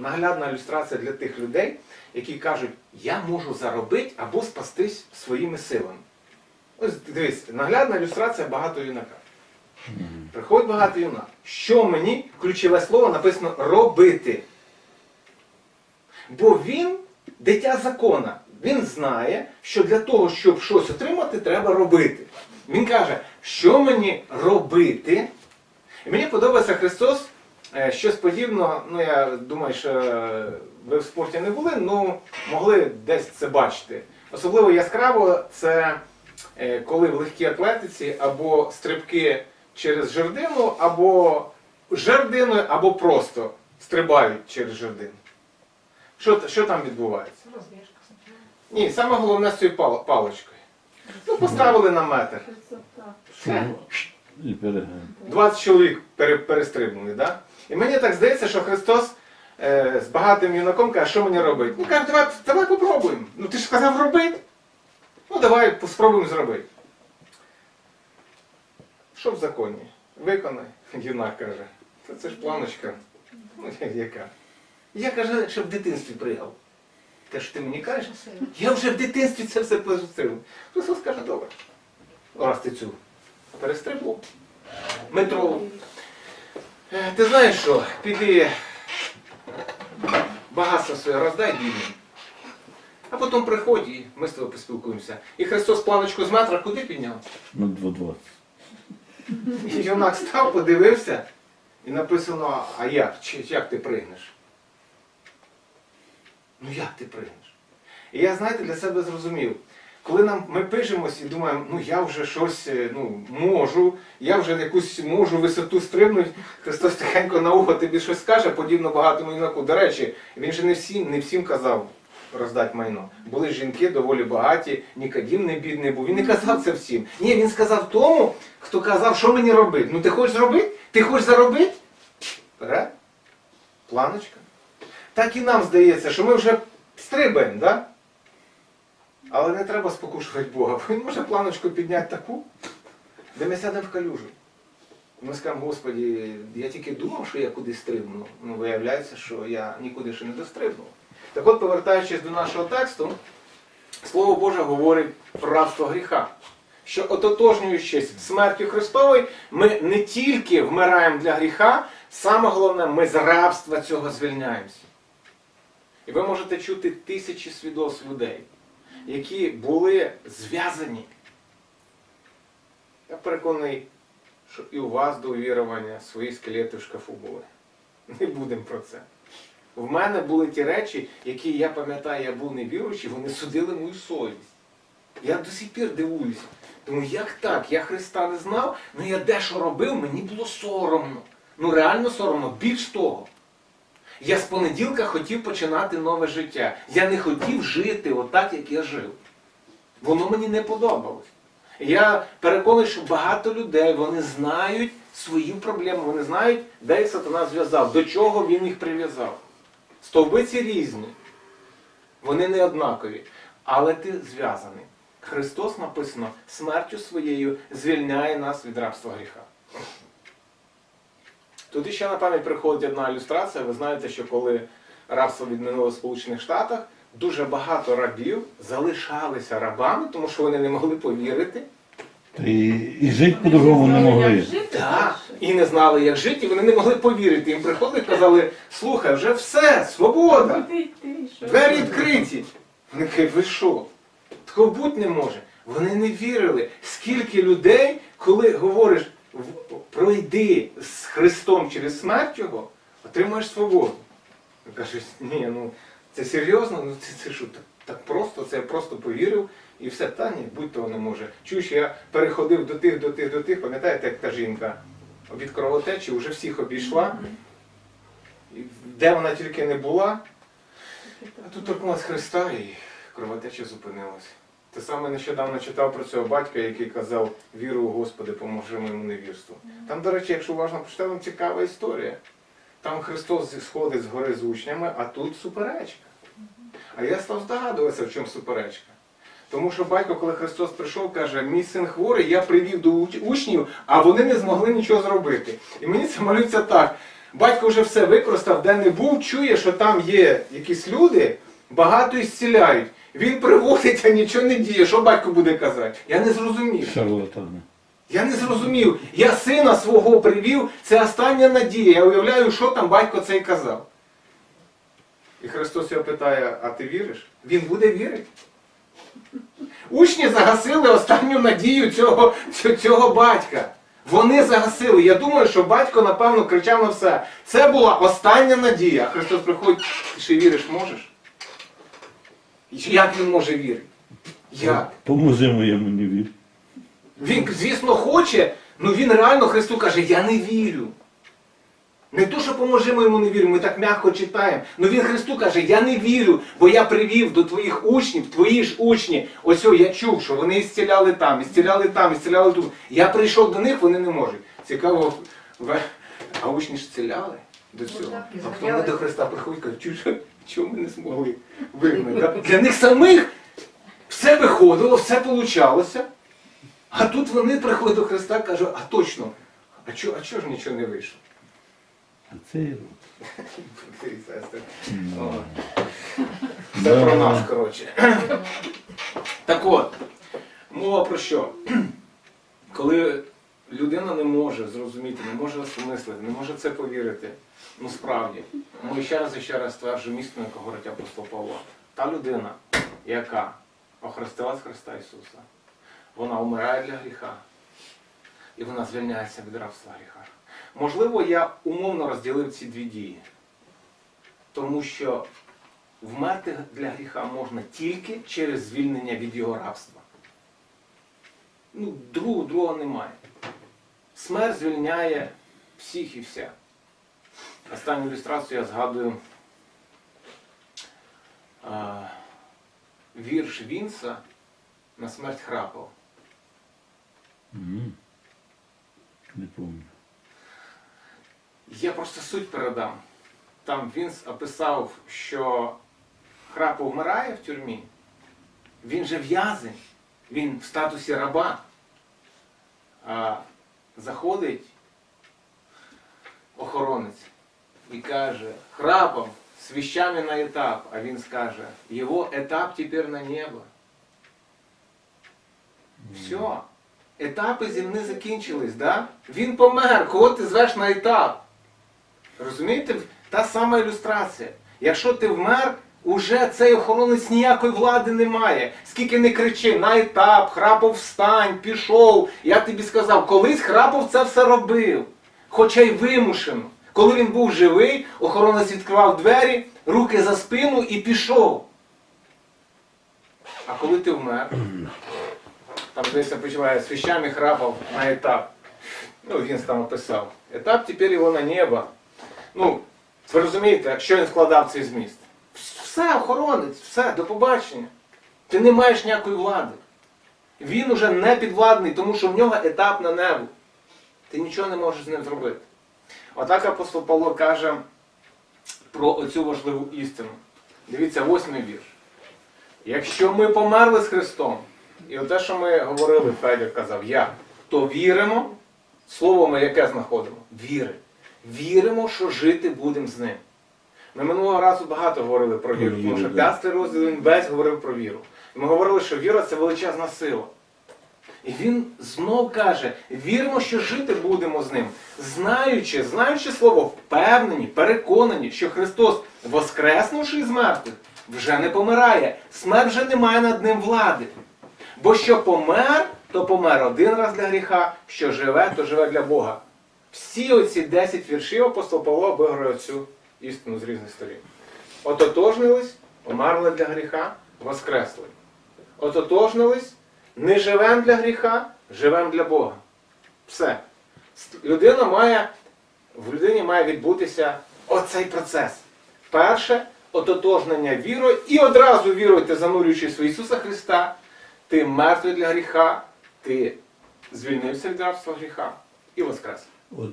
наглядна ілюстрація для тих людей, які кажуть, я можу заробити або спастись своїми силами. Ось дивись, наглядна ілюстрація багато юнака. Приходить багато юнак. Що мені, ключове слово написано робити. Бо він дитя закона. Він знає, що для того, щоб щось отримати, треба робити. Він каже, що мені робити. І мені подобається Христос, щось подібне, ну я думаю, що е, ви в спорті не були, ну могли десь це бачити. Особливо яскраво це е, коли в легкій атлетиці або стрибки через жердину, або жердиною, або просто стрибають через жердину. Що, що там відбувається? Розбіжка. Ні, саме головне з цією пал- паличкою. Ну, поставили на метр. Все. І перегин. 20 чоловік пере, перестрибнули, да? І мені так здається, що Христос е, з багатим юнаком каже, що мені робити? Ну каже, давай, давай попробуємо. Ну ти ж сказав робити. Ну давай спробуємо зробити. Що в законі? Виконай, юнак каже. Та це ж планочка. Ну, яка? Я каже, що в дитинстві пригав. Те, що ти мені кажеш, я вже в дитинстві це все позицив. Христос каже, добре. Раз ти цю перестрибнув. Метро. Е, Ти знаєш що? Піди багатство своє роздай бідним. А потім приходь і ми з тобою поспілкуємося. І Христос планочку з метра куди підняв? На 2,20. І юнак став, подивився, і написано, а як? Чи, як ти пригнеш? Ну як ти пригнеш? І я, знаєте, для себе зрозумів, коли нам, ми пишемось і думаємо, ну я вже щось е, ну, можу, я вже якусь можу висоту стрибнути, Христос тихенько на ухо тобі щось скаже, подібно багатому юнаку. До речі, він же не всім, не всім казав роздати майно. Були жінки доволі багаті, Нікодім не бідний був. Він не казав це всім. Ні, він сказав тому, хто казав, що мені робити. Ну ти хочеш зробити? Ти хочеш заробити? Планочка. Так і нам здається, що ми вже стрибаємо, да? Але не треба спокушувати Бога. бо Він може планочку підняти таку, де ми сядемо в калюжу. Ми скажемо, Господі, я тільки думав, що я кудись стрибну. Ну, виявляється, що я нікуди ще не дострибнув. Так от, повертаючись до нашого тексту, Слово Боже говорить про рабство гріха. Що ототожнюючись смертю Христовою, ми не тільки вмираємо для гріха, саме головне, ми з рабства цього звільняємося. І ви можете чути тисячі свідоцтв людей, які були зв'язані. Я переконаний, що і у вас до увірування свої скелети в шкафу були. Не будемо про це. В мене були ті речі, які я пам'ятаю, я був невіруючий, вони судили мою совість. Я до сих пір дивуюся. Тому як так? Я Христа не знав, ну я дещо робив, мені було соромно. Ну реально соромно, більш того. Я з понеділка хотів починати нове життя. Я не хотів жити отак, як я жив. Воно мені не подобалось. Я переконаний, що багато людей вони знають свої проблеми, вони знають, де їх сатана зв'язав, до чого він їх прив'язав. Стовбиці різні, вони не однакові, але ти зв'язаний. Христос написано смертю своєю звільняє нас від рабства гріха. Тут ще на пам'ять приходить одна ілюстрація. Ви знаєте, що коли рабство відмінило в Сполучених Штатах, дуже багато рабів залишалися рабами, тому що вони не могли повірити. Та і, і жити по-другому не могли. Так, і не знали, як жити, і вони не могли повірити. Їм приходили і казали, слухай, вже все, свобода, двері відкриті. Вони кажуть, ви що? Такого бути не може. Вони не вірили. Скільки людей, коли говориш, «В- пройди з Христом через смерть Його, отримаєш свободу. Кажеш, ні, ну це серйозно, ну це, це що, так, так просто, це я просто повірив і все, та ні, будь того не може. Чуєш, я переходив до тих, до тих, до тих, пам'ятаєте, як та жінка від кровотечі вже всіх обійшла, і де вона тільки не була, а тут торкнулась Христа і кровотеча зупинилась. Те саме нещодавно читав про цього батька, який казав віру у Господи, поможи моєму невірству. Там, до речі, якщо уважно почитати, там цікава історія. Там Христос сходить з гори з учнями, а тут суперечка. А я став здогадуватися, в чому суперечка. Тому що батько, коли Христос прийшов, каже, мій син хворий, я привів до учнів, а вони не змогли нічого зробити. І мені це малюється так. Батько вже все використав, де не був, чує, що там є якісь люди, багато і. Він приводить, а нічого не діє. Що батько буде казати? Я не зрозумів. Шарлатани. Я не зрозумів. Я сина свого привів, це остання надія. Я уявляю, що там батько цей казав. І Христос його питає: а ти віриш? Він буде вірити. Учні загасили останню надію цього, цього, цього батька. Вони загасили. Я думаю, що батько, напевно, кричав на все. Це була остання надія. Христос приходить, ти ще віриш можеш? І Як він може вірити? Як? Поможи моєму не вір. Він, звісно, хоче, але він реально Христу каже, я не вірю. Не то, що поможемо йому не вірю, ми так м'яко читаємо. але він Христу каже, я не вірю, бо я привів до твоїх учнів, твої ж учні. Ось я чув, що вони ісціляли там, ісціляли там, ісціляли тут. Я прийшов до них, вони не можуть. Цікаво, а учні ж зціляли до цього. А потім зробляли. до Христа приходять, кажуть, «Чу, чому ми не змогли вигнати? да? Для них самих все виходило, все получалося. А тут вони приходять до Христа і кажуть, а точно, а чого а чого ж нічого не вийшло? А це і. Ну, Це про нас, коротше. Так от, мова про що? Коли людина не може зрозуміти, не може осмислити, не може це повірити, ну справді, ми ще раз і ще раз стверджуємо істину, яку говорить апостол Павло. Та людина, яка охрестилась Христа Ісуса, вона вмирає для гріха. І вона звільняється від рабства гріха. Можливо, я умовно розділив ці дві дії. Тому що вмерти для гріха можна тільки через звільнення від його рабства. Ну, другого, другого немає. Смерть звільняє всіх і вся. Останню ілюстрацію я згадую а, вірш Вінса на смерть Храпова. М. Не пам'ятаю. Я просто суть передам. Там він описав, що Храпов вмирає в тюрмі. Він же в'язень, він в статусі раба. А заходить охоронець і каже, Храпов з вещами на етап. А він скаже, його етап тепер на небо. Все. Етапи земні закінчились, да? Він помер, кого ти звеш на етап. Розумієте? Та сама ілюстрація. Якщо ти вмер, уже цей охоронець ніякої влади не має. Скільки не кричи, на етап, храпов встань, пішов. Я тобі сказав, колись храпов це все робив. Хоча й вимушено. Коли він був живий, охоронець відкривав двері, руки за спину і пішов. А коли ти вмер, там десь почуває з вещами храпав на етап. Ну, він там описав. Етап тепер його на небо. Ну, ви розумієте, що він складав цей зміст? Все, охоронець, все, до побачення. Ти не маєш ніякої влади. Він уже не підвладний, тому що в нього етап на небо. Ти нічого не можеш з ним зробити. Отак апостол Павло каже про оцю важливу істину. Дивіться, восьмий вірш. Якщо ми померли з Христом, і те, що ми говорили, Федір казав, я, то віримо, слово ми яке знаходимо? Віри. Віримо, що жити будемо з ним. Ми минулого разу багато говорили про віру, тому що п'ятий розділ він весь говорив про віру. І ми говорили, що віра це величезна сила. І він знов каже: віримо, що жити будемо з ним, знаючи, знаючи слово, впевнені, переконані, що Христос, воскреснувши з мертвих, вже не помирає, смерть вже не має над ним влади. Бо що помер, то помер один раз для гріха, що живе, то живе для Бога. Всі оці 10 віршів апостол Павло обігрує цю істину з різних сторін. Ототожнились, померли для гріха, воскресли. Ототожнились, не живем для гріха, живем для Бога. Все. Людина має, в людині має відбутися оцей процес. Перше ототожнення вірою, і одразу вірою ти занурюючись в Ісуса Христа, ти мертвий для гріха, ти звільнився від рабства гріха і воскрес.